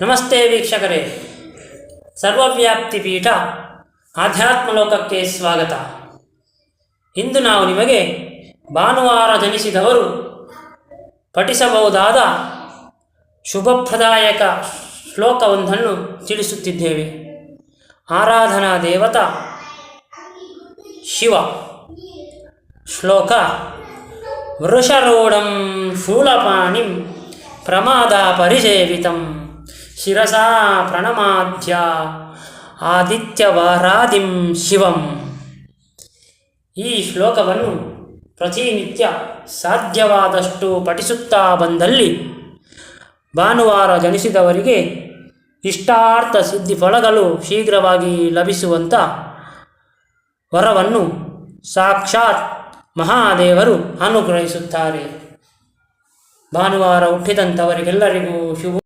ನಮಸ್ತೆ ವೀಕ್ಷಕರೇ. ಸರ್ವವ್ಯಾಪ್ತಿ ಪೀಠ ಆಧ್ಯಾತ್ಮ ಲೋಕಕ್ಕೆ ಸ್ವಾಗತ. ಇಂದು ನಾವು ನಿಮಗೆ ಭಾನುವಾರ ಜನಿಸಿದವರು ಪಠಿಸಬಹುದಾದ ಶುಭಪ್ರದಾಯಕ ಶ್ಲೋಕವೊಂದನ್ನು ತಿಳಿಸುತ್ತಿದ್ದೇವೆ. ಆರಾಧನಾ ದೇವತ ಶಿವ. ಶ್ಲೋಕ ವೃಷರೂಢಂ ಶೂಲಪಾಣಿಂ ಪ್ರಮಾದ ಪರಿಸೇವಿತಂ ಶಿರಸಾ ಪ್ರಣಮಾಧ್ಯ ಆದಿತ್ಯವಾರಾದಿಂ ಶಿವಂ. ಈ ಶ್ಲೋಕವನ್ನು ಪ್ರತಿನಿತ್ಯ ಸಾಧ್ಯವಾದಷ್ಟು ಪಠಿಸುತ್ತಾ ಬಂದಲ್ಲಿ ಭಾನುವಾರ ಜನಿಸಿದವರಿಗೆ ಇಷ್ಟಾರ್ಥ ಸಿದ್ಧಿ ಫಲಗಳು ಶೀಘ್ರವಾಗಿ ಲಭಿಸುವಂಥ ವರವನ್ನು ಸಾಕ್ಷಾತ್ ಮಹಾದೇವರು ಅನುಗ್ರಹಿಸುತ್ತಾರೆ. ಭಾನುವಾರ ಹುಟ್ಟಿದಂಥವರಿಗೆಲ್ಲರಿಗೂ ಶುಭ